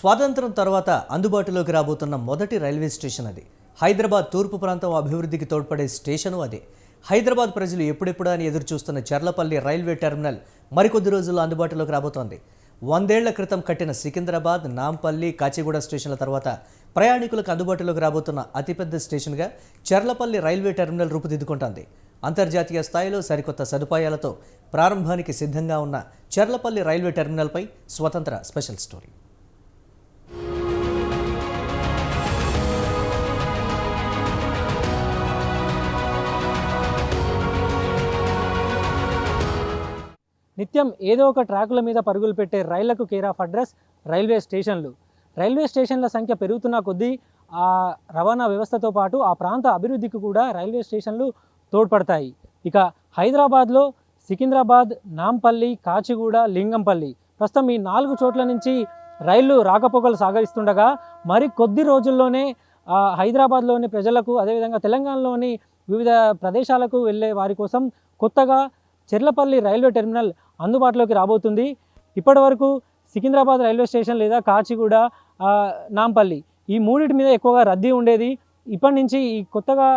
స్వాతంత్రం తర్వాత అందుబాటులోకి రాబోతున్న మొదటి రైల్వే స్టేషన్ అది. హైదరాబాద్ తూర్పు ప్రాంతం అభివృద్ధికి తోడ్పడే స్టేషను అది. హైదరాబాద్ ప్రజలు ఎప్పుడెప్పుడా అని ఎదురు చూస్తున్న చర్లపల్లి రైల్వే టెర్మినల్ మరికొద్ది రోజుల్లో అందుబాటులోకి రాబోతోంది. వందేళ్ళ క్రితం కట్టిన సికింద్రాబాద్ నాంపల్లి కాచిగూడ స్టేషన్ల తర్వాత ప్రయాణికులకు అందుబాటులోకి రాబోతున్న అతిపెద్ద స్టేషన్గా చర్లపల్లి రైల్వే టెర్మినల్ రూపుదిద్దుకుంటోంది. అంతర్జాతీయ స్థాయిలో సరికొత్త సదుపాయాలతో ప్రారంభానికి సిద్ధంగా ఉన్న చర్లపల్లి రైల్వే టెర్మినల్పై స్వతంత్ర స్పెషల్ స్టోరీ. నిత్యం ఏదో ఒక ట్రాకుల మీద పరుగులు పెట్టే రైళ్ళకు కేర్ ఆఫ్ అడ్రస్ రైల్వే స్టేషన్లు. రైల్వే స్టేషన్ల సంఖ్య పెరుగుతున్న కొద్దీ ఆ రవాణా వ్యవస్థతో పాటు ఆ ప్రాంత అభివృద్ధికి కూడా రైల్వే స్టేషన్లు తోడ్పడతాయి. ఇక హైదరాబాద్లో సికింద్రాబాద్ నాంపల్లి కాచిగూడ లింగంపల్లి ప్రస్తుతం ఈ నాలుగు చోట్ల నుంచి రైళ్ళు రాకపోకలు సాగరిస్తుండగా మరి కొద్ది రోజుల్లోనే హైదరాబాద్లోని ప్రజలకు అదేవిధంగా తెలంగాణలోని వివిధ ప్రదేశాలకు వెళ్ళే వారి కోసం కొత్తగా చెర్లపల్లి రైల్వే టెర్మినల్ అందుబాటులోకి రాబోతుంది. ఇప్పటి వరకు సికింద్రాబాద్ రైల్వే స్టేషన్ లేదా కాచిగూడ నాంపల్లి ఈ మూడింటి మీద ఎక్కువగా రద్దీ ఉండేది. ఇప్పటి నుంచి ఈ కొత్తగా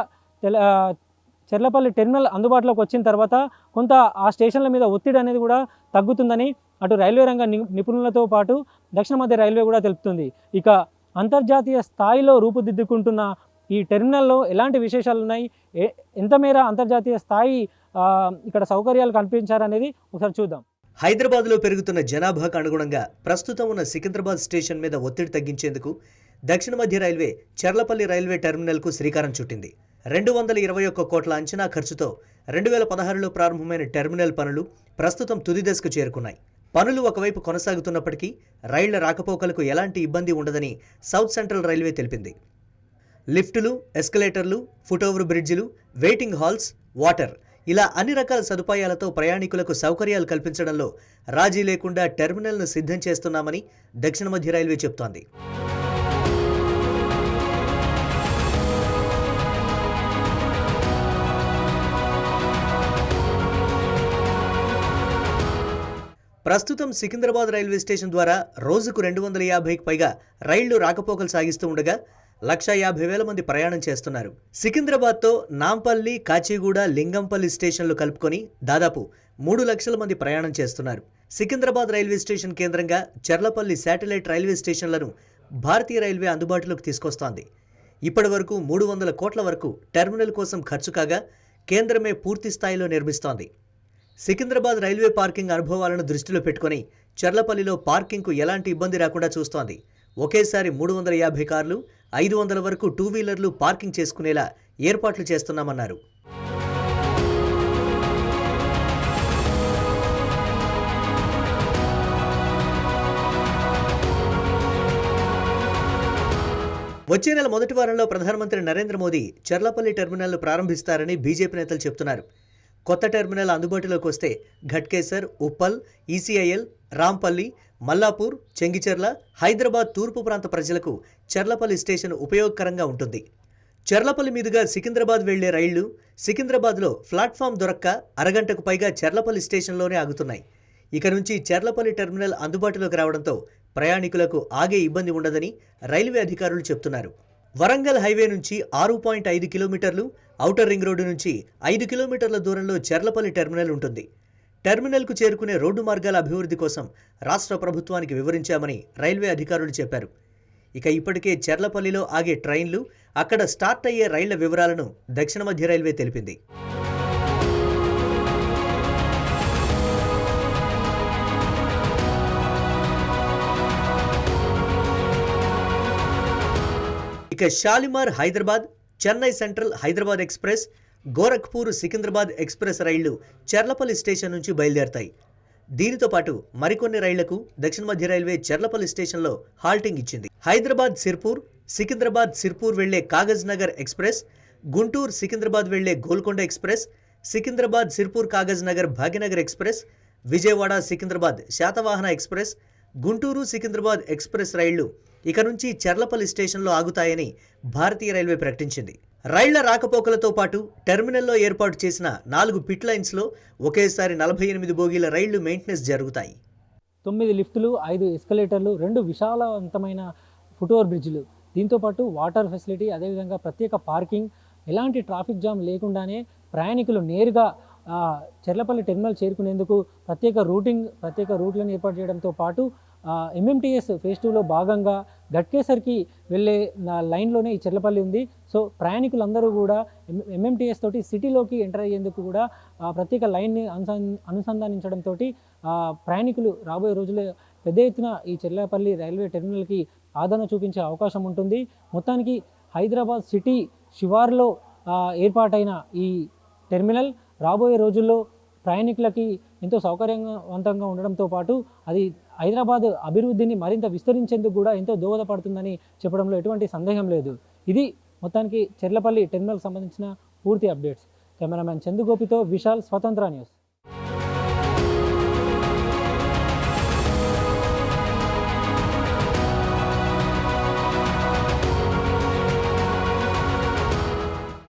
చెర్లపల్లి టెర్మినల్ అందుబాటులోకి వచ్చిన తర్వాత కొంత ఆ స్టేషన్ల మీద ఒత్తిడి అనేది కూడా తగ్గుతుందని అటు రైల్వే రంగ ని- నిపుణులతో పాటు దక్షిణ మధ్య రైల్వే కూడా తెలుపుతుంది. ఇక అంతర్జాతీయ స్థాయిలో రూపుదిద్దుకుంటున్న ఈ టెర్మినల్లో ఎలాంటి విశేషాలు ఉన్నాయి ఎంత మేర అంతర్జాతీయ స్థాయి ఇక్కడ సౌకర్యాలు కనిపించారనేది ఒకసారి చూద్దాం. హైదరాబాద్లో పెరుగుతున్న జనాభాకు అనుగుణంగా ప్రస్తుతం ఉన్న సికింద్రాబాద్ స్టేషన్ మీద ఒత్తిడి తగ్గించేందుకు దక్షిణ మధ్య రైల్వే చర్లపల్లి రైల్వే టెర్మినల్కు శ్రీకారం చుట్టింది. రెండు వందల ఇరవై ఒక్క కోట్ల అంచనా ఖర్చుతో రెండు వేల పదహారులో ప్రారంభమైన టెర్మినల్ పనులు ప్రస్తుతం తుది దశకు చేరుకున్నాయి. పనులు ఒకవైపు కొనసాగుతున్నప్పటికీ రైళ్ళ రాకపోకలకు ఎలాంటి ఇబ్బంది ఉండదని సౌత్ సెంట్రల్ రైల్వే తెలిపింది. లిఫ్టులు ఎస్కలేటర్లు ఫుటోవర్ బ్రిడ్జిలు వెయిటింగ్ హాల్స్ వాటర్ ఇలా అన్ని రకాల సదుపాయాలతో ప్రయాణికులకు సౌకర్యాలు కల్పించడంలో రాజీ లేకుండా టెర్మినల్ను సిద్ధం చేస్తున్నామని దక్షిణ మధ్య రైల్వే చెబుతోంది ప్రస్తుతం సికింద్రాబాద్ రైల్వే స్టేషన్ ద్వారా రోజుకు రెండు వందల యాభైకి పైగా రైళ్ళు రాకపోకలు సాగిస్తూ ఉండగా లక్ష యాభై వేల మంది ప్రయాణం చేస్తున్నారు. సికింద్రాబాద్తో నాంపల్లి కాచిగూడ లింగంపల్లి స్టేషన్లు కలుపుకొని దాదాపు మూడు లక్షల మంది ప్రయాణం చేస్తున్నారు. సికింద్రాబాద్ రైల్వే స్టేషన్ కేంద్రంగా చర్లపల్లి శాటిలైట్ రైల్వే స్టేషన్లను భారతీయ రైల్వే అందుబాటులోకి తీసుకొస్తోంది. ఇప్పటి వరకు మూడు వందల కోట్ల వరకు టెర్మినల్ కోసం ఖర్చు కాగా కేంద్రమే పూర్తి స్థాయిలో నిర్మిస్తోంది. సికింద్రాబాద్ రైల్వే పార్కింగ్ అనుభవాలను దృష్టిలో పెట్టుకొని చర్లపల్లిలో పార్కింగ్కు ఎలాంటి ఇబ్బంది రాకుండా చూస్తోంది. ఒకేసారి మూడు వందల యాభై కార్లు ఐదు వందల వరకు టూ వీలర్లు పార్కింగ్ చేసుకునేలా ఏర్పాట్లు చేస్తున్నామన్నారు. వచ్చే నెల మొదటి వారంలో ప్రధానమంత్రి నరేంద్ర మోదీ చర్లపల్లి టెర్మినల్ను ప్రారంభిస్తారని బీజేపీ నేతలు చెబుతున్నారు కొత్త టెర్మినల్ అందుబాటులోకి వస్తే ఘట్కేసర్ ఉప్పల్ ఈసీఐఎల్ రాంపల్లి మల్లాపూర్ చెంగిచెర్ల హైదరాబాద్ తూర్పు ప్రాంత ప్రజలకు చర్లపల్లి స్టేషన్ ఉపయోగకరంగా ఉంటుంది. చర్లపల్లి మీదుగా సికింద్రాబాద్ వెళ్ళే రైళ్ళు సికింద్రాబాద్లో ప్లాట్ఫామ్ దొరక్క అరగంటకు పైగా చర్లపల్లి స్టేషన్లోనే ఆగుతున్నాయి. ఇక నుంచి చర్లపల్లి టెర్మినల్ అందుబాటులోకి రావడంతో ప్రయాణికులకు ఆగే ఇబ్బంది ఉండదని రైల్వే అధికారులు చెప్తున్నారు. వరంగల్ హైవే నుంచి ఆరు పాయింట్ ఐదు కిలోమీటర్లు ఔటర్ రింగ్ రోడ్డు నుంచి ఐదు కిలోమీటర్ల దూరంలో చెర్లపల్లి టెర్మినల్ ఉంటుంది. టెర్మినల్కు చేరుకునే రోడ్డు మార్గాల అభివృద్ధి కోసం రాష్ట్ర ప్రభుత్వానికి వివరించామని రైల్వే అధికారులు చెప్పారు. ఇక ఇప్పటికే చెర్లపల్లిలో ఆగే ట్రైన్లు అక్కడ స్టార్ట్ అయ్యే రైళ్ళ వివరాలను దక్షిణ మధ్య రైల్వే తెలిపింది. ఇక Shalimar Hyderabad Chennai central Hyderabad express Gorakhpur Secunderabad express రైళ్ళు చెర్లపల్లి స్టేషన్ నుంచి బయలుదేరతాయి. దీనితో పాటు మరికొన్ని రైళ్ళకు దక్షిణ మధ్య రైల్వే చర్లపల్లి స్టేషన్లో హాల్టింగ్ ఇచ్చింది. హైదరాబాద్ సిర్పూర్ సికింద్రాబాద్ సిర్పూర్ వెళ్ళే కాగజ్ నగర్ ఎక్స్ప్రెస్ గుంటూరు సికింద్రాబాద్ వెళ్ళే Golconda express Secunderabad Sirpur Kagaz Nagar Bhagyanagar express Vijayawada Secunderabad Satavahana express Guntur Secunderabad express రైళ్ళు ఇక నుంచి చర్లపల్లి స్టేషన్లో ఆగుతాయని భారతీయ రైల్వే ప్రకటించింది. రైళ్ళ రాకపోకలతో పాటు టెర్మినల్లో ఏర్పాటు చేసిన నాలుగు పిట్ లైన్స్లో ఒకేసారి నలభై ఎనిమిది బోగీల రైళ్ళు మెయింటెనెన్స్ జరుగుతాయి. తొమ్మిది లిఫ్టులు ఐదు ఎస్కలేటర్లు రెండు విశాలవంతమైన ఫుట్ఓవర్ బ్రిడ్జ్లు. దీంతోపాటు వాటర్ ఫెసిలిటీ అదేవిధంగా ప్రత్యేక పార్కింగ్. ఎలాంటి ట్రాఫిక్ జామ్ లేకుండానే ప్రయాణికులు నేరుగా చెర్లపల్లి టెర్మినల్ చేరుకునేందుకు ప్రత్యేక రూటింగ్ ప్రత్యేక రూట్లను ఏర్పాటు చేయడంతో పాటు ఎంఎంటీఎస్ ఫేజ్ టూలో భాగంగా గట్కేసరికి వెళ్ళే నా లైన్లోనే ఈ చెర్లపల్లి ఉంది. సో ప్రయాణికులందరూ కూడా ఎంఎంటీఎస్ తోటి సిటీలోకి ఎంటర్ అయ్యేందుకు కూడా ప్రత్యేక లైన్ని అనుసం అనుసంధానించడంతో ప్రయాణికులు రాబోయే రోజుల్లో పెద్ద ఎత్తున ఈ చెర్లపల్లి రైల్వే టెర్మినల్కి ఆదరణ చూపించే అవకాశం ఉంటుంది. మొత్తానికి హైదరాబాద్ సిటీ శివార్లో ఏర్పాటైన ఈ టెర్మినల్ రాబోయే రోజుల్లో ప్రయాణికులకి ఎంతో సౌకర్యవంతంగా ఉండడంతో పాటు అది హైదరాబాద్ అభివృద్ధిని మరింత విస్తరించేందుకు కూడా ఎంతో దోహదపడుతుందని చెప్పడంలో ఎటువంటి సందేహం లేదు. ఇది మొత్తానికి చెర్లపల్లి టెర్మినల్కి సంబంధించిన పూర్తి అప్డేట్స్. కెమెరామ్యాన్ చందుగోపితో విశాల్ స్వతంత్ర న్యూస్.